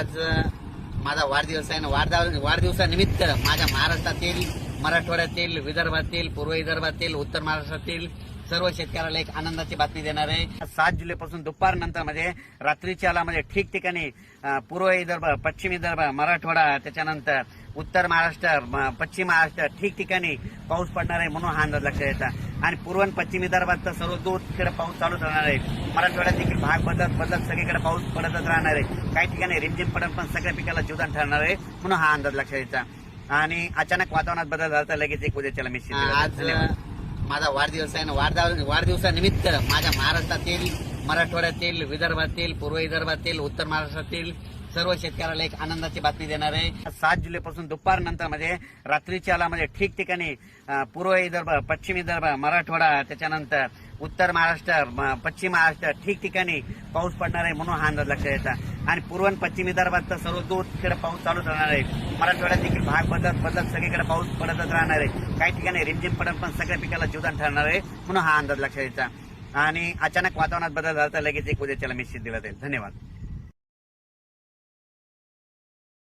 आज माझा वाढदिवस आहे ना वाढदिव वाढदिवसानिमित्त माझ्या महाराष्ट्रातील मराठवाड्यातील विदर्भातील पूर्व विदर्भातील उत्तर महाराष्ट्रातील सर्व शेतकऱ्याला एक आनंदाची बातमी देणार आहे. सात जुलैपासून दुपारनंतर म्हणजे रात्रीच्या आला म्हणजे ठिकठिकाणी पूर्व विदर्भ पश्चिम विदर्भ मराठवाडा त्याच्यानंतर उत्तर महाराष्ट्र पश्चिम महाराष्ट्र ठिकठिकाणी पाऊस पडणार आहे म्हणून हा अंदाज लक्षात येतात आणि पूर्व आणि पश्चिम विदर्भात तर सर्व दूर तिकडे पाऊस चालूच राहणार आहे. मराठवाड्यात देखील भाग बदलत बदलत सगळीकडे पाऊस पडतच राहणार आहे. काही ठिकाणी रिमझिम पडत पण सगळ्या पिकाला जीवदान ठरणार आहे. म्हणून हा अंदाज लक्षात यायचा आणि अचानक वातावरणात बदल झाला तर लगेच एक उद्याच्याला मेसेज आज माझा वाढदिवस आहे ना वाढदिव वाढदिवसानिमित्त माझ्या महाराष्ट्रातील मराठवाड्यातील विदर्भातील पूर्व विदर्भातील उत्तर महाराष्ट्रातील सर्व शेतकऱ्याला एक आनंदाची बातमी देणार आहे. सात जुलैपासून दुपारनंतर म्हणजे रात्रीच्या आला म्हणजे ठिकठिकाणी पूर्व विदर्भ पश्चिम विदर्भ मराठवाडा त्याच्यानंतर उत्तर महाराष्ट्र पश्चिम महाराष्ट्र ठिकठिकाणी पाऊस पडणार आहे म्हणून हा अंदाज लक्षात येतात आणि पूर्व आणि पश्चिम विदर्भात तर सर्व दूर तिकडे पाऊस चालूच राहणार आहे. मराठवाड्यात देखील भाग बदलत बदलत सगळीकडे पाऊस पडतच राहणार आहे. काही ठिकाणी रिमझिम पडत पण सगळ्या पिकाला जीवदान ठरणार आहे म्हणून हा अंदाज लक्षात यायचा आणि अचानक वातावरणात बदल झाला तर लगेच एक उद्याच्याला मेसेज दिला जाईल धन्यवाद.